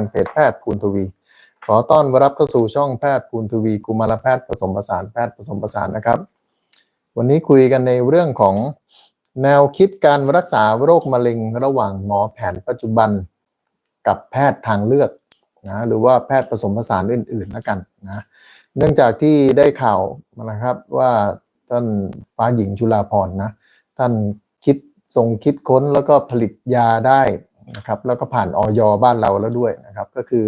นเพจแพทย์ภูนทวี ขอต้อนรับเข้าสู่ช่องแพทย์ภูนทวี กุมารแพทย์ผสมผสานแพทย์ผสมผสานนะครับ วันนี้คุยกันในเรื่องของแนวคิดการรักษาโรคมะเร็งระหว่างหมอแผนปัจจุบัน กับแพทย์ทางเลือกนะหรือว่าแพทย์ผสมผสานอื่นๆแล้วกันนะเนื่องจากที่ได้ข่าวมานะครับว่าท่านฟ้าหญิงจุฬาพรนะท่านคิดทรงคิดค้นแล้วก็ผลิตยาได้ นะครับแล้วก็ผ่านออยบ้านเราแล้วด้วยนะครับก็คือ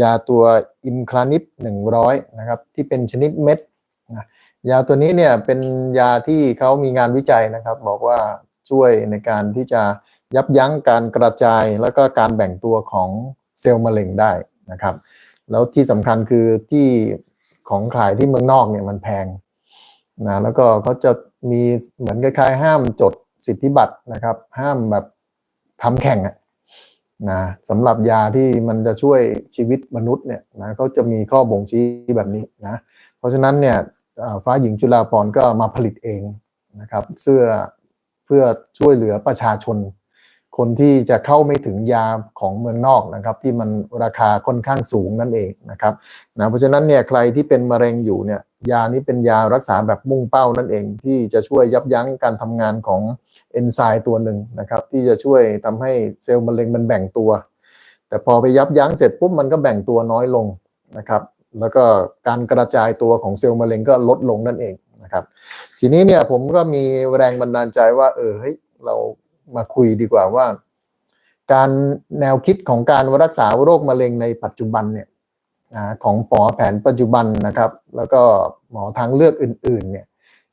ยาตัวอิมคลานิป100นะครับที่เป็นชนิดเม็ดนะยาตัวนี้เนี่ยเป็นยาที่เขามีงานวิจัยนะครับ บอกว่าช่วยในการที่จะยับยั้งการกระจายแล้วก็การแบ่งตัวของเซลล์มะเร็งได้นะครับ แล้วที่สำคัญคือที่ของขายที่เมืองนอกเนี่ยมันแพงนะแล้วก็เขาจะมีเหมือนคล้ายๆ ห้ามจดสิทธิบัตรนะครับ ห้ามแบบทำแข่งอะ นะสำหรับยาที่มันจะช่วยชีวิตมนุษย์เนี่ยนะเขาจะมีข้อบ่งชี้แบบนี้นะเพราะฉะนั้นเนี่ยฟ้าหญิงจุฬาภรณ์ก็มาผลิตเองนะครับเสื้อเพื่อช่วยเหลือประชาชน คนที่จะเข้าไม่ถึงยาของเมืองนอกนะครับที่มันราคาค่อนข้างสูงนั่นเองนะครับนะเพราะฉะนั้นเนี่ยใครที่เป็นมะเร็งอยู่เนี่ยยานี้เป็นยารักษาแบบมุ่งเป้านั่นเอง ที่จะช่วยยับยั้งการทำงานของ เอนไซม์ตัวหนึ่งนะครับ ที่จะช่วยทำให้เซลล์มะเร็งมันแบ่งตัว แต่พอไปยับยั้งเสร็จปุ๊บมันก็แบ่งตัวน้อยลงนะครับ แล้วก็การกระจายตัวของเซลล์มะเร็งก็ลดลงนั่นเองนะครับ ทีนี้เนี่ยผมก็มีแรงบันดาลใจว่า เออเฮ้ยเรามาคุยดีกว่าว่า การแนวคิดของการรักษาโรคมะเร็งในปัจจุบันเนี่ยของหมอแผนปัจจุบันนะครับ แล้วก็หมอทางเลือกอื่นๆเนี่ย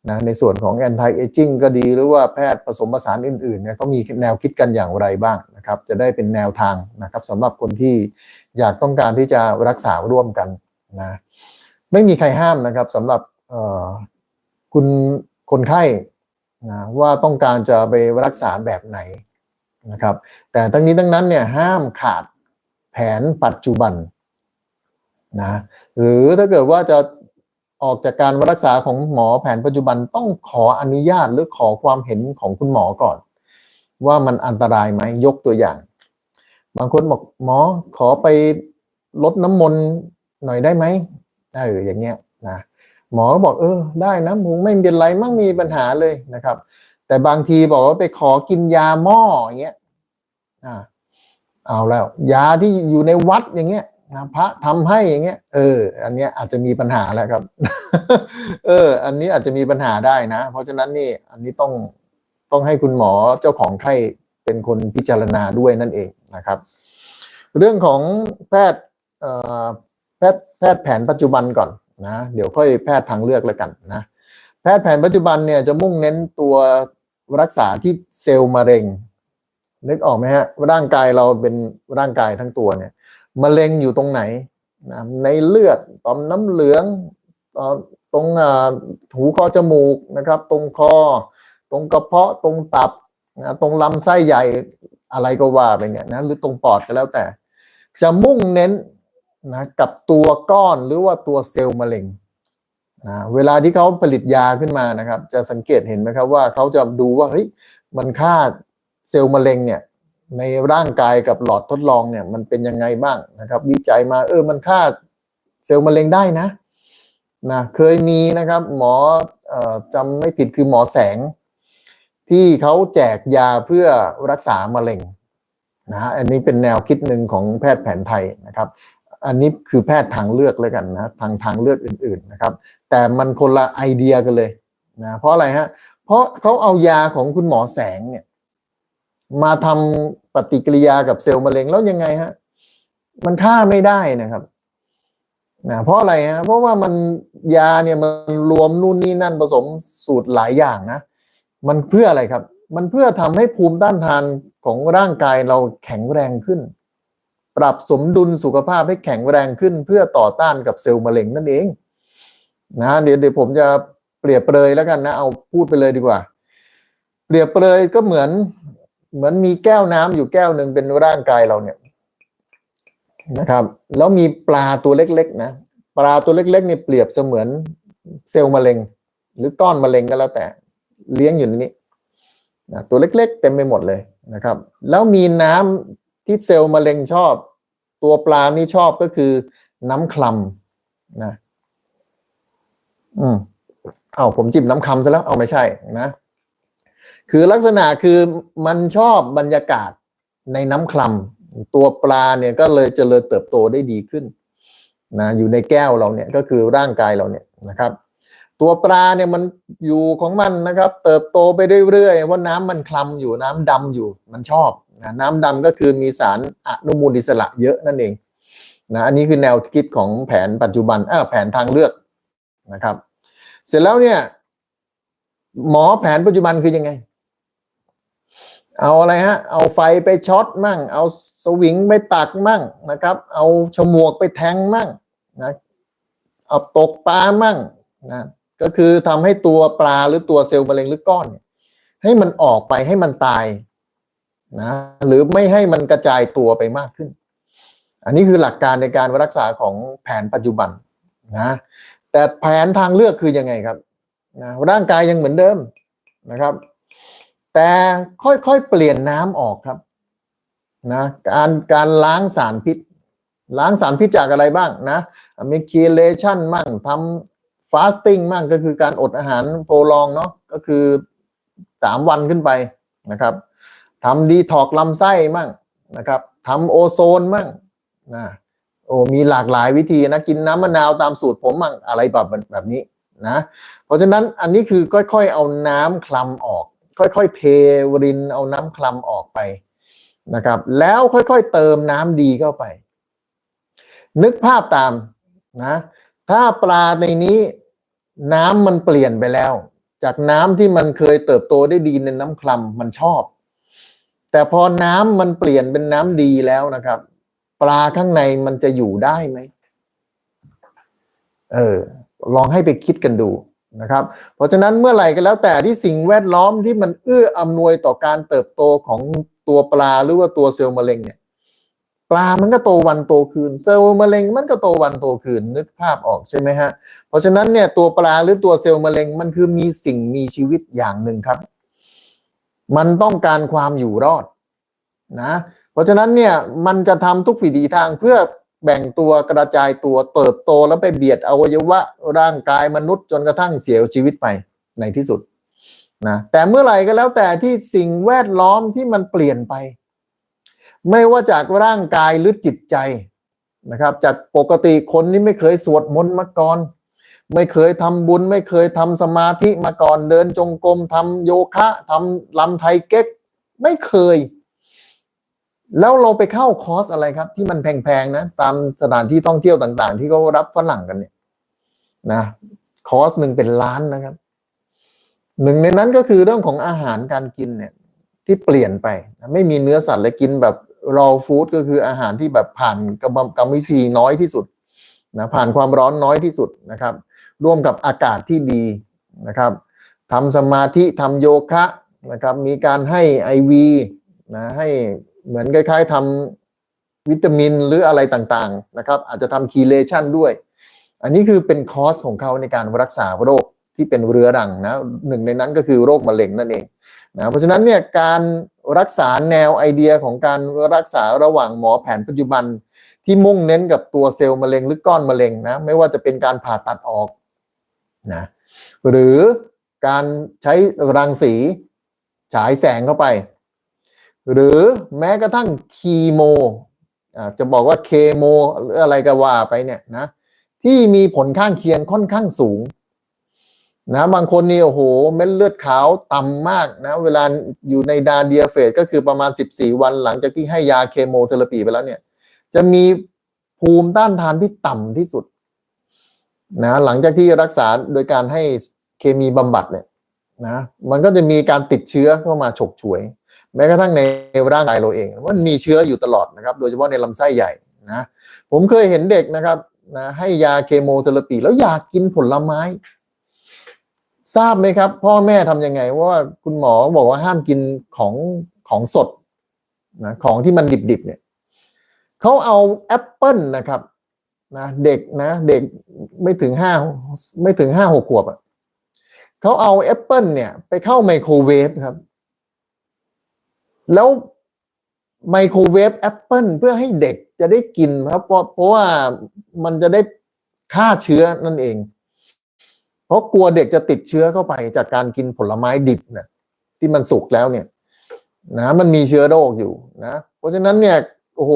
นะในส่วนของ anti aging ก็ดีหรือว่าแพทย์ผสมผสานอื่นๆเนี่ยเขามีแนวคิดกันอย่างไรบ้างนะครับ จะได้เป็นแนวทางนะครับสำหรับคนที่อยากต้องการที่จะรักษาร่วมกันนะไม่มีใครห้ามนะครับสำหรับคุณคนไข้นะว่าต้องการจะไปรักษาแบบไหนนะครับ แต่ทั้งนี้ทั้งนั้นเนี่ยห้ามขาดแผนปัจจุบันนะหรือถ้าเกิดว่าจะ ออกจากการรักษาของหมอแผนปัจจุบันต้องขออนุญาตหรือขอความเห็นของคุณหมอก่อน ว่ามันอันตรายไหมยกตัวอย่าง บางคนบอกหมอขอไปลดน้ำมนต์หน่อยได้ไหมเอออย่างเงี้ยนะหมอก็บอกเออได้นะผมไม่เป็นไรมั่งมีปัญหาเลยนะครับ แต่บางทีบอกว่าไปขอกินยาหม้ออย่างเงี้ยอ่าเอาแล้ว ยาที่อยู่ในวัดอย่างเงี้ย นะพระทำให้อย่างเงี้ยเออ อันเนี้ยอาจจะมีปัญหาแล้วครับ เออ อันนี้อาจจะมีปัญหาได้นะ เพราะฉะนั้นนี่อันนี้ต้องต้องให้คุณหมอเจ้าของไข้เป็นคนพิจารณาด้วยนั่นเองนะครับ เรื่องของแพทย์แพทย์แพทย์แผนปัจจุบันก่อนนะเดี๋ยวค่อยแพทย์ทางเลือกแล้วกันนะแพทย์แผนปัจจุบันเนี่ยจะมุ่งเน้นตัวรักษาที่เซลล์มะเร็งนึกออกไหมฮะร่างกายเราเป็นร่างกายทั้งตัวเนี่ย มะเร็งอยู่ตรงไหนนะในเลือดต่อมน้ำเหลืองต่อตรงหูคอจมูกนะครับ ตรงคอ ตรงกระเพาะตรงตับนะตรงลำไส้ใหญ่อะไรก็ว่าไปเนี่ยนะหรือตรงปอดก็แล้วแต่ จะมุ่งเน้นนะกับตัวก้อนหรือว่าตัวเซลล์มะเร็งนะเวลาที่เขาผลิตยาขึ้นมานะครับ จะสังเกตเห็นไหมครับว่าเขาจะดูว่าเฮ้ยมันค่าเซลล์มะเร็งเนี่ย ในร่างกายกับหลอดทดลองเนี่ยมันเป็นยังไงบ้างนะครับ วิจัยมาเออมันค่าเซลล์มะเร็งได้นะนะเคยมีนะครับหมอออจำไม่ผิดคือหมอแสง ที่เขาแจกยาเพื่อรักษามะเร็งนะฮะอันนี้เป็นแนวคิดหนึ่งของแพทย์แผนไทยนะครับ อันนี้คือแพทย์ทางเลือกแล้วกันนะทางทางเลือกอื่นๆนะครับ แต่มันคนละไอเดียกันเลยนะเพราะอะไรฮะเพราะเขาเอายาของคุณหมอแสงเนี่ย มาทำปฏิกิริยากับเซลล์มะเร็งแล้วยังไงฮะ มันฆ่าไม่ได้นะครับนะเพราะอะไรฮะเพราะว่ามันยาเนี่ยมันรวมนู่นนี่นั่นผสมสูตรหลายอย่างนะ มันเพื่ออะไรครับ มันเพื่อทำให้ภูมิต้านทานของร่างกายเราแข็งแรงขึ้น ปรับสมดุลสุขภาพให้แข็งแรงขึ้น เพื่อต่อต้านกับเซลล์มะเร็งนั่นเองนะเดี๋ยวเดี๋ยวผมจะเปรียบเปรยแล้วกันนะ เอาพูดไปเลยดีกว่า เปรียบเปรยก็เหมือน เหมือนมีแก้วน้ำอยู่แก้วหนึ่งเป็นร่างกายเราเนี่ยนะครับแล้วมีปลาตัวเล็กๆนะปลาตัวเล็กๆนี่เปรียบเสมือนเซลล์มะเร็ง หรือก้อนมะเร็งก็แล้วแต่ เลี้ยงอยู่ในนี้นะตัวเล็กๆ เต็มไปหมดเลยนะครับ แล้วมีน้ำที่เซลล์มะเร็งชอบ ตัวปลานี่ชอบก็คือน้ำคลำนะอืมเอาผมจิ้มน้ำคำซะแล้วเอาไม่ใช่นะ คือลักษณะคือมันชอบบรรยากาศในน้ำคลำตัวปลาเนี่ยก็เลยเจริญเติบโตได้ดีขึ้นนะอยู่ในแก้วเราเนี่ยก็คือร่างกายเราเนี่ยนะครับ ตัวปลาเนี่ยมันอยู่ของมันนะครับ เติบโตไปเรื่อยๆเพราน้ำมันคลำอยู่น้ำดำอยู่มันชอบนะน้ำดำก็คือมีสารอนุมูลอิสระเยอะนั่นเองนะอันนี้คือแนวคิดของแผนปัจจุบันเออแผนทางเลือกนะครับ เสร็จแล้วเนี่ยหมอแผนปัจจุบันคือยังไง เอาอะไรฮะ เอาไฟไปช็อตมั่ง เอาสวิงไปตักมั่งนะครับ เอาฉมวกไปแทงมั่งนะเอาตกปลามั่งนะก็คือทำให้ตัวปลาหรือตัวเซลล์มะเร็งหรือก้อนเนี่ยให้มันออกไปให้มันตายนะหรือไม่ให้มันกระจายตัวไปมากขึ้น อันนี้คือหลักการในการรักษาของแผนปัจจุบันนะแต่แผนทางเลือกคือยังไงครับนะร่างกายยังเหมือนเดิมนะครับ แต่ค่อยๆเปลี่ยนน้ำออกครับนะการการล้างสารพิษ ล้างสารพิษจากอะไรบ้างนะมีคีเลชันมั่งทำฟาสติ้งมั่งก็คือการอดอาหารโปรลองเนาะก็คือสามวันขึ้นไปนะครับทำดีท็อกลำไส้มั่งนะครับทำโอโซนมั่งนะโอ้มีหลากหลายวิธีนะกินน้ำมะนาวตามสูตรผมมั่งอะไรแบบแบบนี้นะเพราะฉะนั้นอันนี้คือค่อยๆเอาน้ำคลำออก ค่อยๆเพรินเอาน้ำคลำออกไปนะครับ แล้วค่อยๆเติมน้ำดีเข้าไป นึกภาพตามนะ ถ้าปลาในนี้น้ำมันเปลี่ยนไปแล้ว จากน้ำที่มันเคยเติบโตได้ดีในน้ำคลำมันชอบ แต่พอน้ำมันเปลี่ยนเป็นน้ำดีแล้วนะครับ ปลาข้างในมันจะอยู่ได้ไหมเออ ลองให้ไปคิดกันดู นะครับเพราะฉะนั้นเมื่อไหร่ก็แล้วแต่ที่สิ่งแวดล้อมที่มันเอื้ออำนวยต่อการเติบโตของตัวปลาหรือว่าตัวเซลล์มะเร็งเนี่ยปลามันก็โตวันโตคืนเซลล์มะเร็งมันก็โตวันโตคืนนึกภาพออกใช่ไหมฮะเพราะฉะนั้นเนี่ยตัวปลาหรือตัวเซลล์มะเร็งมันคือมีสิ่งมีชีวิตอย่างหนึ่งครับ มันต้องการความอยู่รอดนะเพราะฉะนั้นเนี่ยมันจะทำทุกวิถีทางเพื่อ แบ่งตัวกระจายตัวเติบโตแล้วไปเบียดอวัยวะร่างกายมนุษย์จนกระทั่งเสียชีวิตไปในที่สุดนะแต่เมื่อไหร่ก็แล้วแต่ที่สิ่งแวดล้อมที่มันเปลี่ยนไป ไม่ว่าจากร่างกายหรือจิตใจนะครับ จากปกติคนที่ไม่เคยสวดมนต์มาก่อน ไม่เคยทำบุญ ไม่เคยทำสมาธิมาก่อนเดินจงกรมทำโยคะทำลำไทยเก๊ก ไม่เคย แล้วเราไปเข้าคอร์สอะไรครับ ที่มันแพงๆนะ ตามสถานที่ท่องเที่ยวต่างๆ ที่เขารับฝรั่งกันเนี่ยนะคอร์สหนึ่งเป็นล้านนะครับ หนึ่งในนั้นก็คือเรื่องของอาหารการกินเนี่ยที่เปลี่ยนไป ไม่มีเนื้อสัตว์และกินแบบ raw food ก็คืออาหารที่แบบผ่านกรรมกรรมวิธีน้อยที่สุดนะผ่านความร้อนน้อยที่สุดนะครับ ร่วมกับอากาศที่ดีนะครับทำสมาธิทำโยคะนะครับ มีการให้ไอวีนะให้ เหมือนคล้ายๆทำวิตามินหรืออะไรต่างๆนะครับ อาจจะทำคีเลชันด้วย อันนี้คือเป็นคอสของเขาในการรักษาโรคที่เป็นเรื้อรังนะหนึ่งในนั้นก็คือโรคมะเร็งนั่นเองนะเพราะฉะนั้นเนี่ยการรักษาแนวไอเดียของการรักษาระหว่างหมอแผนปัจจุบัน ที่มุ่งเน้นกับตัวเซลล์มะเร็งหรือก้อนมะเร็งนะไม่ว่าจะเป็นการผ่าตัดออกนะหรือการใช้รังสีฉายแสงเข้าไป หรือแม้กระทั่งคีโมอ่าจะบอกว่าเคโมหรืออะไรก็ว่าไปเนี่ยนะที่มีผลข้างเคียงค่อนข้างสูงนะบางคนนี่โอ้โหเม็ดเลือดขาวต่ำมากนะเวลาอยู่ในดาเดียเฟสก็คือประมาณ 14 วันหลังจากที่ให้ยาเคโมเทอราปีไปแล้วเนี่ยจะมีภูมิต้านทานที่ต่ำที่สุดนะหลังจากที่รักษาโดยการให้เคมีบำบัดเนี่ยนะมันก็จะมีการติดเชื้อเข้ามาฉกฉวย แม้กระทั่งในร่างกายเราเองมันมีเชื้ออยู่ตลอดนะครับ โดยเฉพาะในลำไส้ใหญ่นะผมเคยเห็นเด็กนะครับนะให้ยาเคมเทอราปีแล้วอยากกินผลไม้ ทราบไหมครับ พ่อแม่ทำยังไงว่าคุณหมอบอกว่าห้ามกินของของสดนะของที่มันดิบๆเนี่ยเขาเอาแอปเปิลนะครับนะเด็กนะเด็กไม่ถึงห้าไม่ถึงห้าหกขวบอะเขาเอาแอปเปิลเนี่ยไปเข้าไมโครเวฟครับ แล้วไมโครเวฟแอปเปิลเพื่อให้เด็กจะได้กินครับ เพราะเพราะว่ามันจะได้ฆ่าเชื้อนั่นเอง เพราะกลัวเด็กจะติดเชื้อเข้าไปจากการกินผลไม้ดิบนะที่มันสุกแล้วเนี่ย นะมันมีเชื้อโรคอยู่นะ เพราะฉะนั้นเนี่ยโอ้โห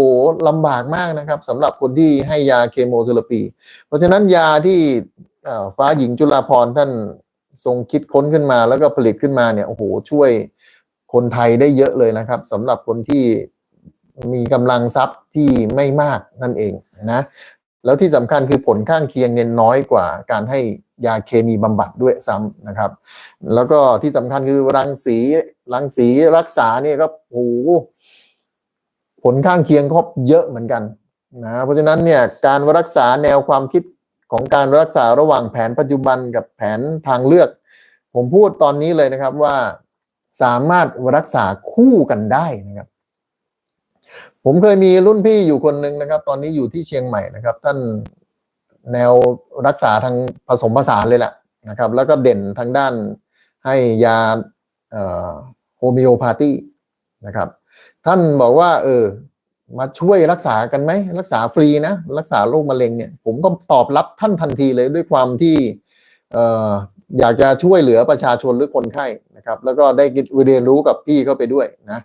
ลำบากมากนะครับสำหรับคนที่ให้ยาเคมีเทอราปี เพราะฉะนั้นยาที่ฟ้าหญิงจุฬาภรท่านทรงคิดค้นขึ้นมาแล้วก็ผลิตขึ้นมาเนี่ยโอ้โหช่วย คนไทยได้เยอะเลยนะครับสำหรับคนที่มีกำลังทรัพย์ที่ไม่มากนั่นเองนะแล้วที่สำคัญคือผลข้างเคียงเนี่ยน้อยกว่าการให้ยาเคมีบำบัดด้วยซ้ำนะครับ แล้วก็ที่สำคัญคือรังสีรังสีรักษาเนี่ยก็โอ้โหผลข้างเคียงก็เยอะเหมือนกันนะเพราะฉะนั้นเนี่ยการรักษาแนวความคิดของการรักษาระหว่างแผนปัจจุบันกับแผนทางเลือก ผมพูดตอนนี้เลยนะครับว่า สามารถรักษาคู่กันได้นะครับ ผมเคยมีรุ่นพี่อยู่คนหนึ่งนะครับ ตอนนี้อยู่ที่เชียงใหม่นะครับ ท่านแนวรักษาทางผสมผสานเลยแหละนะครับ แล้วก็เด่นทางด้านให้ยาโฮมิโอพาธีนะครับ ท่านบอกว่า เออ มาช่วยรักษากันไหม รักษาฟรีนะ รักษาโรคมะเร็งเนี่ย ผมก็ตอบรับท่านทันทีเลยด้วยความที่เอยากจะช่วยเหลือประชาชนหรือคนไข้นะครับ แล้วก็ได้เรียนรู้กับพี่เข้าไปด้วยนะ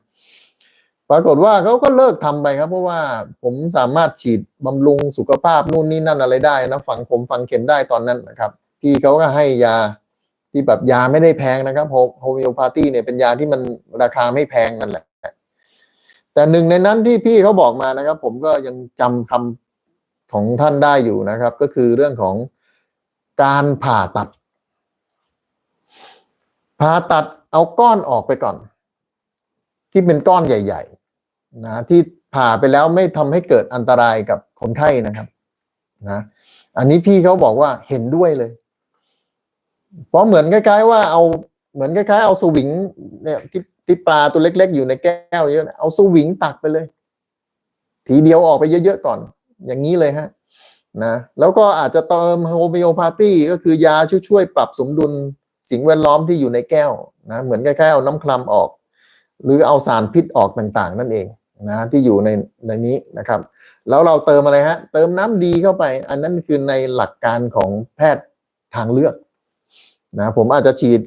ปรากฏว่าเขาก็เลิกทำไปครับ เพราะว่าผมสามารถฉีดบำรุงสุขภาพนู่นนี่นั่นอะไรได้นะฝังผมฝังเข็มได้ตอนนั้นนะครับพี่เขาก็ให้ยาที่แบบยาไม่ได้แพงนะครับโฮมิโอพาธีเนี่ยเป็นยาที่มันราคาไม่แพงนั่นแหละ แต่หนึ่งในนั้นที่พี่เขาบอกมานะครับ ผมก็ยังจำคำของท่านได้อยู่นะครับ ก็คือเรื่องของการผ่าตัด ผ่าตัดเอาก้อนออกไปก่อน ที่เป็นก้อนใหญ่ ๆ นะที่ผ่าไปแล้วไม่ทำให้เกิดอันตรายกับคนไข้นะครับ นะ อันนี้พี่เขาบอกว่าเห็นด้วยเลย เพราะเหมือนคล้ายๆ ว่าเอาเหมือนคล้ายๆ เอาสวิงเนี่ยที่ที่ปลาตัวเล็ก ๆ อยู่ในแก้วเยอะเอาสวิงตักไปเลย ทีเดียวออกไปเยอะๆก่อน อย่างนี้เลยฮะนะแล้วก็อาจจะเติมโฮมิโอพาธีก็คือยาช่วยๆปรับสมดุล สิ่งแวดล้อมที่อยู่ในแก้วนะเหมือนคล้ายๆเอาน้ำคลำออก หรือเอาสารพิษออกต่างๆ นั่นเองนะที่อยู่ในในนี้นะครับ แล้วเราเติมอะไรฮะเติมน้ำดีเข้าไป อันนั้นคือในหลักการของแพทย์ทางเลือกนะผมอาจจะฉีด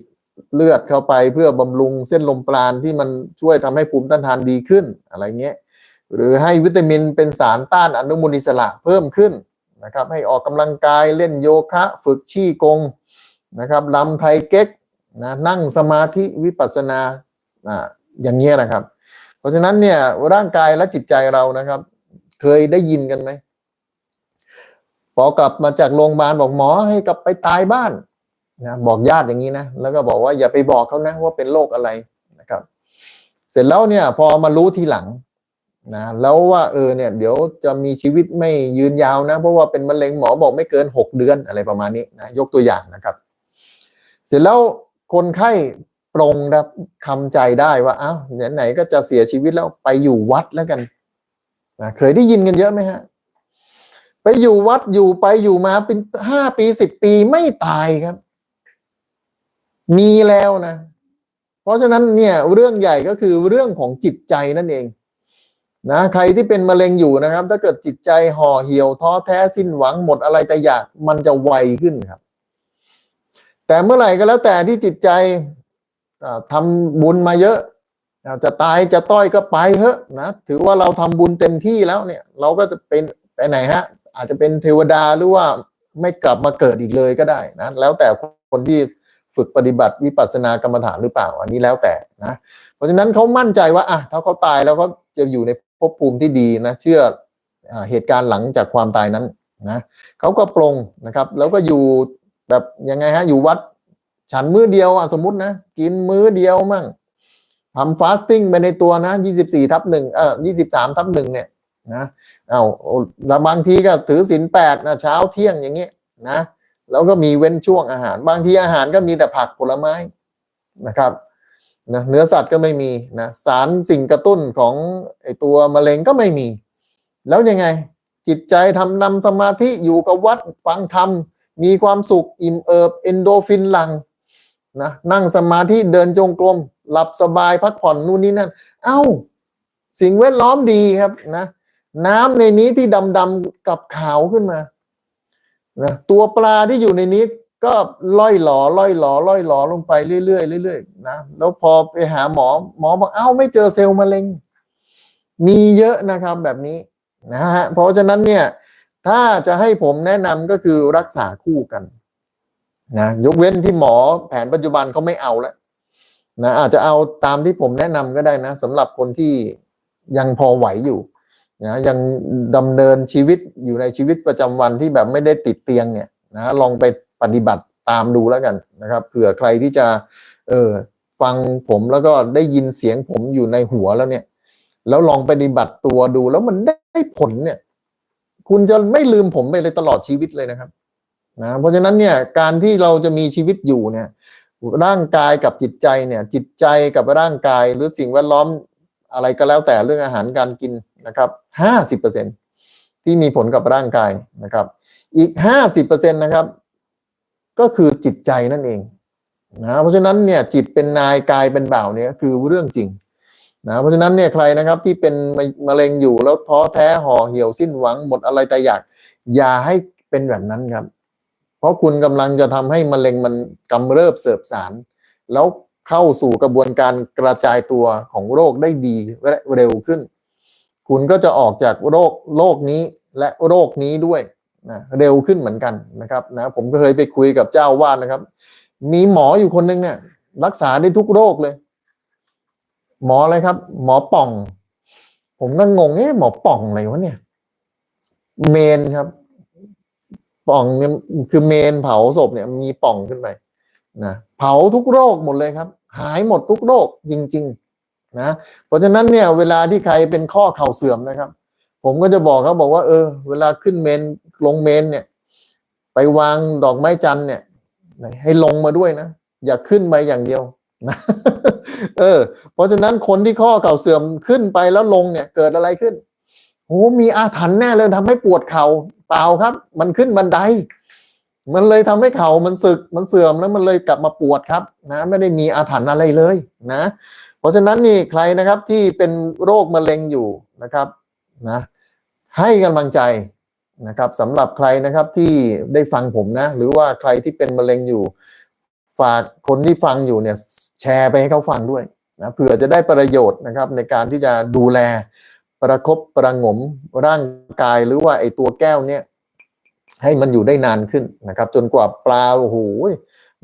เลือดเข้าไปเพื่อบำรุงเส้นลมปราณที่มันช่วยทำให้ภูมิต้านทานดีขึ้นอะไรเงี้ยหรือให้วิตามินเป็นสารต้านอนุมูลอิสระเพิ่มขึ้นนะครับให้ออกกำลังกายเล่นโยคะ ฝึกชี่กง นะครับลำไทยเก๊กนะนั่งสมาธิวิปัสสนาอ่าอย่างเงี้ยนะครับ เพราะฉะนั้นเนี่ยร่างกายและจิตใจเรานะครับ เคยได้ยินกันไหมพอกลับมาจากโรงพยาบาลบอกหมอให้กลับไปตายบ้านนะบอกญาติอย่างนี้นะแล้วก็บอกว่าอย่าไปบอกเขานะว่าเป็นโรคอะไรนะครับ เสร็จแล้วเนี่ยพอมารู้ทีหลังนะแล้วว่าเออเนี่ยเดี๋ยวจะมีชีวิตไม่ยืนยาวนะ เพราะว่าเป็นมะเร็งหมอบอกไม่เกินหกเดือนอะไรประมาณนี้นะยกตัวอย่างนะครับ เสร็จแล้วคนไข้ปรงรับคำใจได้ว่าอ้าวไหนๆก็จะเสียชีวิตแล้วไปอยู่วัดแล้วกันนะเคยได้ยินกันเยอะไหมฮะ ไปอยู่วัดอยู่ไปอยู่มาเป็นห้าปีสิบปีไม่ตายครับ มีแล้วนะ เพราะฉะนั้นเนี่ยเรื่องใหญ่ก็คือเรื่องของจิตใจนั่นเองนะใครที่เป็นมะเร็งอยู่นะครับ ถ้าเกิดจิตใจห่อเหี่ยวท้อแท้สิ้นหวังหมดอะไรแต่อยากมันจะไวขึ้นครับ แต่เมื่อไหร่ก็แล้วแต่ที่จิตใจทำบุญมาเยอะจะตายจะต้อยก็ไปเถอะนะถือว่าเราทำบุญเต็มที่แล้วเนี่ย เราก็จะเป็นไปไหนฮะ อาจจะเป็นเทวดาหรือว่าไม่กลับมาเกิดอีกเลยก็ได้นะแล้วแต่คนที่ฝึกปฏิบัติวิปัสสนากรรมฐานหรือเปล่า อันนี้แล้วแต่นะเพราะฉะนั้นเขามั่นใจว่าอะถ้าเขาตายแล้วเขาจะอยู่ในภพภูมิที่ดีนะ เชื่ออเหตุการณ์หลังจากความตายนั้นนะเขาก็ปรงนะครับ แล้วก็อยู่ แบบยังไงฮะอยู่วัด ฉันมื้อเดียวอะสมมตินะ กินมื้อเดียวมั่งทำฟาสติ้งไปในตัวนะยี่สิบสี่ทับหนึ่งเออยี่สิบสามทับหนึ่งเนี่ยนะเอาแล้วบางทีก็ถือศีลแปดนะเช้าเที่ยงอย่างเงี้ยนะแล้วก็มีเว้นช่วงอาหาร บางทีอาหารก็มีแต่ผักผลไม้นะครับนะเนื้อสัตว์ก็ไม่มีนะสารสิ่งกระตุ้นของไอตัวมะเร็งก็ไม่มี แล้วยังไงจิตใจทำนำสมาธิอยู่กับวัดฟังธรรม มีความสุขอิ่มเอิบเอนโดฟินหลังนะนั่งสมาธิเดินจงกรมหลับสบายพักผ่อนนู่นนี่นั่น เอ้า สิ่งแวดล้อมดีครับนะน้ำในนี้ที่ดำๆกับขาวขึ้นมานะตัวปลาที่อยู่ในนี้ก็ล่อยหลอล่อยหลอล่อยหลอลงไปเรื่อยๆเรื่อยๆนะแล้วพอไปหาหมอหมอบอกเอ้าไม่เจอเซลล์มะเร็ง มีเยอะนะครับแบบนี้นะฮะเพราะฉะนั้นเนี่ย ถ้าจะให้ผมแนะนำก็คือรักษาคู่กันนะยกเว้นที่หมอแผนปัจจุบันเขาไม่เอาแล้วนะอาจจะเอาตามที่ผมแนะนำก็ได้นะสำหรับคนที่ยังพอไหวอยู่นะยังดำเนินชีวิตอยู่ในชีวิตประจำวันที่แบบไม่ได้ติดเตียงเนี่ยนะลองไปปฏิบัติตามดูแล้วกันนะครับเผื่อใครที่จะเออฟังผมแล้วก็ได้ยินเสียงผมอยู่ในหัวแล้วเนี่ย แล้วลองปฏิบัติตัวดูแล้วมันได้ผลเนี่ย คุณจะไม่ลืมผมไปเลยตลอดชีวิตเลยนะครับนะเพราะฉะนั้นเนี่ยการที่เราจะมีชีวิตอยู่เนี่ย ร่างกายกับจิตใจเนี่ย จิตใจกับร่างกายหรือสิ่งแวดล้อมอะไรก็แล้วแต่เรื่องอาหารการกินนะครับห้าสิบเปอร์เซ็นที่มีผลกับร่างกายนะครับ อีกห้าสิบเปอร์เซ็นตนะครับ ก็คือจิตใจนั่นเองนะเพราะฉะนั้นเนี่ยจิตเป็นนายกายเป็นบ่าวเนี่ยคือเรื่องจริง นะเพราะฉะนั้นเนี่ยใครนะครับที่เป็นมะเร็งอยู่แล้วท้อแท้ห่อเหี่ยวสิ้นหวังหมดอะไรแต่อยาก อย่าให้เป็นแบบนั้นครับ เพราะคุณกำลังจะทำให้มะเร็งมันกำเริบเสบสาร แล้วเข้าสู่กระบวนการกระจายตัวของโรคได้ดีและเร็วขึ้น คุณก็จะออกจากโรคโรคนี้และโรคนี้ด้วยนะเร็วขึ้นเหมือนกันนะครับนะผมก็เคยไปคุยกับเจ้าวาดนะครับ มีหมออยู่คนหนึงเนี่ยรักษาได้ทุกโรคเลย หมออะไรครับ หมอป่อง ผมก็งงเอ๊ะหมอป่องอะไรวะเนี่ย เมนครับ ป่องเนี่ยคือเมนเผาศพเนี่ย มีป่องขึ้นไปนะเผาทุกโรคหมดเลยครับ หายหมดทุกโรคจริง ๆ นะเพราะฉะนั้นเนี่ย เวลาที่ใครเป็นข้อเข่าเสื่อมนะครับ ผมก็จะบอกเขาบอกว่าเออ เวลาขึ้นเมนลงเมนเนี่ย ไปวางดอกไม้จันเนี่ยให้ลงมาด้วยนะ อย่าขึ้นไปอย่างเดียวนะ เออ เพราะฉะนั้นคนที่ข้อเข่าเสื่อมขึ้นไปแล้วลงเนี่ย เกิดอะไรขึ้นโอ้มีอาถรรพ์แน่เลยทำให้ปวดเข่าเปล่าครับ มันขึ้นบันได มันเลยทำให้เข่ามันสึกมันเสื่อมแล้วมันเลยกลับมาปวดครับ นะ ไม่ได้มีอาถรรพ์อะไรเลยนะ เพราะฉะนั้นนี่ใครนะครับที่เป็นโรคมะเร็งอยู่นะครับนะ ให้กำลังใจนะครับสำหรับใครนะครับที่ได้ฟังผมนะ หรือว่าใครที่เป็นมะเร็งอยู่ ฝากคนที่ฟังอยู่เนี่ยแชร์ไปให้เขาฟังด้วยนะเผื่อจะได้ประโยชน์นะครับในการที่จะดูแลประคบประงมร่างกายหรือว่าไอตัวแก้วเนี่ยให้มันอยู่ได้นานขึ้นนะครับ จนกว่าปลาโอ้โห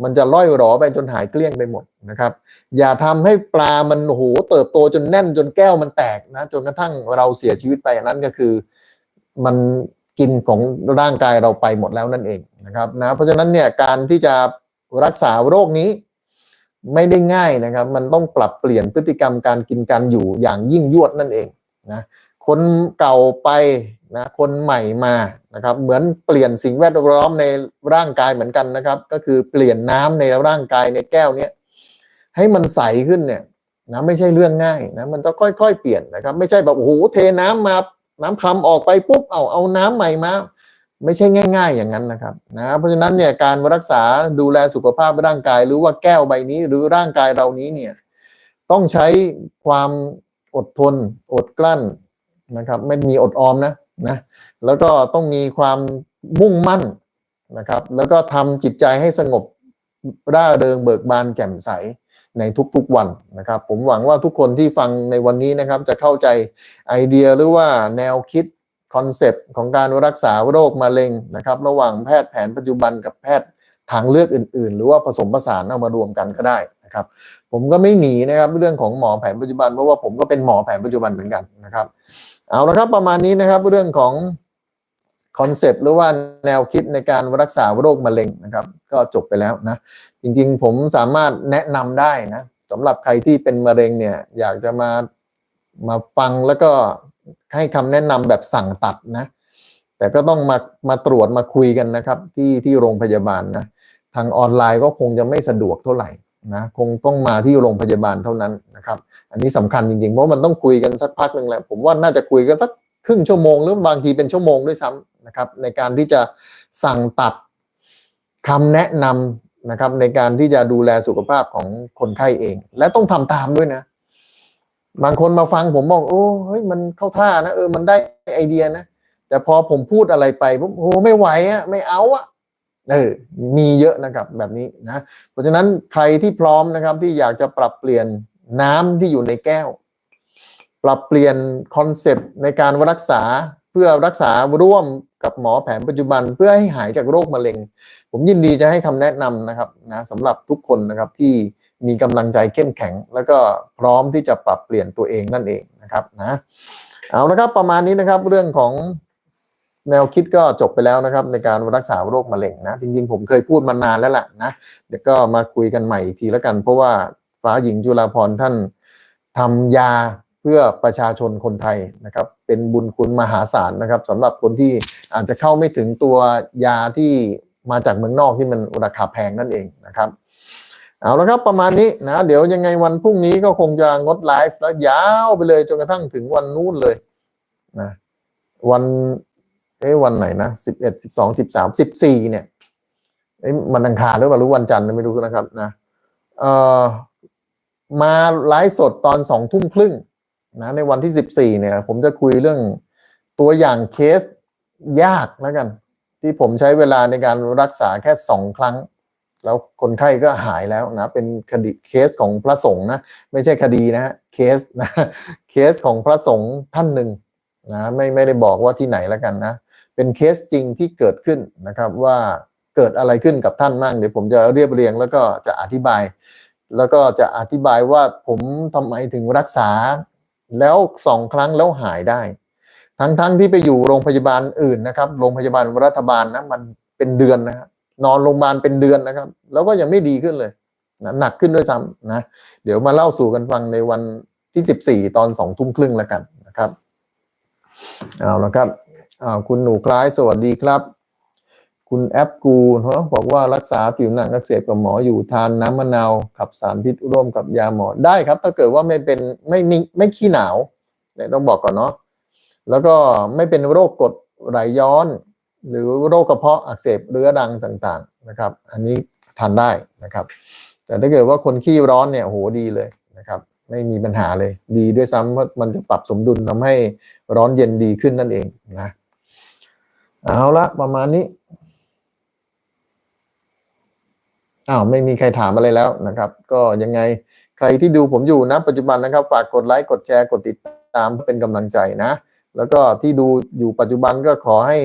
มันจะล่อยหรอไปจนหายเกลี้ยงไปหมดนะครับ อย่าทำให้ปลามันโอ้โหเติบโตจนแน่นจนแก้วมันแตกนะจนกระทั่งเราเสียชีวิตไปนนั้นก็คือมันกินของร่างกายเราไปหมดแล้วนั่นเองนะครับนะเพราะฉะนั้นเนี่ยการที่จะ รักษาโรคนี้ไม่ได้ง่ายนะครับ มันต้องปรับเปลี่ยนพฤติกรรมการกินการอยู่อย่างยิ่งยวดนั่นเองนะคนเก่าไปนะคนใหม่มานะครับ เหมือนเปลี่ยนสิ่งแวดล้อมในร่างกายเหมือนกันนะครับ ก็คือเปลี่ยนน้ำในร่างกายในแก้วเนี้ยให้มันใสขึ้นเนี่ยนะไม่ใช่เรื่องง่ายนะมันต้องค่อยๆ เปลี่ยนนะครับ ไม่ใช่แบบโอ้โหเทน้ำมาน้ำคลำออกไปปุ๊บเอาเอาน้ำใหม่มา ไม่ใช่ง่าย ๆ อย่างนั้นนะครับนะเพราะฉะนั้นเนี่ยการรักษาดูแลสุขภาพร่างกาย หรือว่าแก้วใบนี้ หรือร่างกายเรานี้เนี่ยต้องใช้ความอดทน อดกลั้นนะครับไม่มีอดออมนะนะแล้วก็ต้องมีความมุ่งมั่นนะครับ แล้วก็ทำจิตใจให้สงบร่าเริงเบิกบานแจ่มใสในทุกๆวันนะครับ ผมหวังว่าทุกคนที่ฟังในวันนี้นะครับ จะเข้าใจไอเดียหรือว่าแนวคิด คอนเซปต์ของการรักษาโรคมะเร็งนะครับ ระหว่างแพทย์แผนปัจจุบันกับแพทย์ทางเลือกอื่น ๆ หรือว่าผสมผสานเอามารวมกันก็ได้นะครับ ผมก็ไม่หนีนะครับเรื่องของหมอแผนปัจจุบันเพราะว่าผมก็เป็นหมอแผนปัจจุบันเหมือนกันนะครับ เอาละครับประมาณนี้นะครับเรื่องของคอนเซปต์หรือว่าแนวคิดในการรักษาโรคมะเร็งนะครับ ก็จบไปแล้วนะ จริงๆ ผมสามารถแนะนำได้นะสำหรับใครที่เป็นมะเร็งเนี่ยอยากจะมามาฟังแล้วก็ ให้คำแนะนำแบบสั่งตัดนะ แต่ก็ต้องมามาตรวจมาคุยกันนะครับ ที่ที่โรงพยาบาลนะ ทางออนไลน์ก็คงจะไม่สะดวกเท่าไหร่นะคงต้องมาที่โรงพยาบาลเท่านั้นนะครับ อันนี้สำคัญจริงๆ เพราะมันต้องคุยกันสักพักหนึ่งแหละผมว่าน่าจะคุยกันสักครึ่งชั่วโมงหรือบางทีเป็นชั่วโมงด้วยซ้ำนะครับ ในการที่จะสั่งตัดคำแนะนำนะครับ ในการที่จะดูแลสุขภาพของคนไข้เอง และต้องทำตามด้วยนะ บางคนมาฟังผมบอกโอ้เฮ้ยมันเข้าท่านะเออมันได้ไอเดียนะ แต่พอผมพูดอะไรไปปุ๊บโอ้ไม่ไหวอะไม่เอาอะเออมีเยอะนะครับแบบนี้นะ เพราะฉะนั้นใครที่พร้อมนะครับที่อยากจะปรับเปลี่ยนน้ำที่อยู่ในแก้ว ปรับเปลี่ยนคอนเซปต์ในการรักษาเพื่อรักษาร่วมกับหมอแผนปัจจุบันเพื่อให้หายจากโรคมะเร็ง ผมยินดีจะให้คำแนะนำนะครับนะสำหรับทุกคนนะครับที่ มีกำลังใจเข้มแข็ง แล้วก็พร้อมที่จะปรับเปลี่ยนตัวเองนั่นเองนะครับนะเอาละครับประมาณนี้นะครับเรื่องของแนวคิดก็จบไปแล้วนะครับ ในการรักษาโรคมะเร็งนะ จริงๆ ผมเคยพูดมานานแล้วแหละนะเดี๋ยวก็มาคุยกันใหม่อีกทีแล้วกัน เพราะว่าฟ้าหญิงจุฬาพรท่านทำยาเพื่อประชาชนคนไทยนะครับ เป็นบุญคุณมหาศาลนะครับสำหรับคนที่อาจจะเข้าไม่ถึงตัวยาที่มาจากเมืองนอกที่มันราคาแพงนั่นเองนะครับ เอาละครับประมาณนี้นะ เดี๋ยวยังไงวันพรุ่งนี้ก็คงจะงดไลฟ์แล้วยาวไปเลยจนกระทั่งถึงวันนู้นเลยนะวันเอ๊ะวันไหนนะสิบเอ็ดสิบสองสิบสามสิบสี่เนี่ยเอ๊ะมันอังคารหรือเปล่ารู้วันจันทร์ไม่รู้นะครับนะเอ่อมาไลฟ์สดตอนสองทุ่มครึ่งนะในวันที่สิบสี่เนี่ย ผมจะคุยเรื่องตัวอย่างเคสยากแล้วกัน ที่ผมใช้เวลาในการรักษาแค่สองครั้ง แล้วคนไข้ก็หายแล้วนะ เป็นคดีเคสของพระสงฆ์นะ ไม่ใช่คดีนะฮะเคสนะเคสของพระสงฆ์ท่านหนึ่งนะไม่ไม่ได้บอกว่าที่ไหนแล้วกันนะ เป็นเคสจริงที่เกิดขึ้นนะครับว่าเกิดอะไรขึ้นกับท่านบ้างเดี๋ยวผมจะเรียบเรียงแล้วก็จะอธิบาย แล้วก็จะอธิบายว่าผมทำไมถึงรักษา แล้วสองครั้งแล้วหายได้ ทั้งๆทที่ไปอยู่โรงพยาบาลอื่นนะครับ โรงพยาบาลรัฐบาลนะมันเป็นเดือนนะครับ นอนโรงพยาบาลเป็นเดือนนะครับ แล้วก็ยังไม่ดีขึ้นเลยนะหนักขึ้นด้วยซ้ำนะเดี๋ยวมาเล่าสู่กันฟังในวันที่สิบสี่ตอนสองทุ่มครึ่งแล้วกันนะครับเอาละครับอาคุณหนูคล้ายสวัสดีครับ คุณแอปกูเนาะบอกว่ารักษาผิวหนังอักเสบกับหมออยู่ทานน้ำมะนาวขับสารพิษร่วมกับยาหมอได้ครับ ถ้าเกิดว่าไม่เป็นไม่มีไม่ขี้หนาวเนี่ยต้องบอกก่อนเนาะแล้วก็ไม่เป็นโรคกรดไหลย้อน หรือโรคกระเพาะอักเสบเรื้อรังต่างๆนะครับ อันนี้ทานได้นะครับ แต่ถ้าเกิดว่าคนขี้ร้อนเนี่ยโหดีเลยนะครับ ไม่มีปัญหาเลยดีด้วยซ้ำเพราะมันจะปรับสมดุลทำให้ร้อนเย็นดีขึ้นนั่นเองนะเอาละประมาณนี้อ้าวไม่มีใครถามอะไรแล้วนะครับ ก็ยังไงใครที่ดูผมอยู่นะปัจจุบันนะครับ ฝากกดไลค์กดแชร์กดติดตามเพื่อเป็นกำลังใจนะ แล้วก็ที่ดูอยู่ปัจจุบันก็ขอให้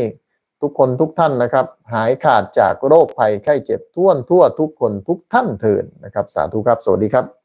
ทุกคนทุกท่านนะครับ หายขาดจากโรคภัยไข้เจ็บท่วทั่วทุกคนทุกท่านเถิดนะครับ สาธุครับ สวัสดีครับ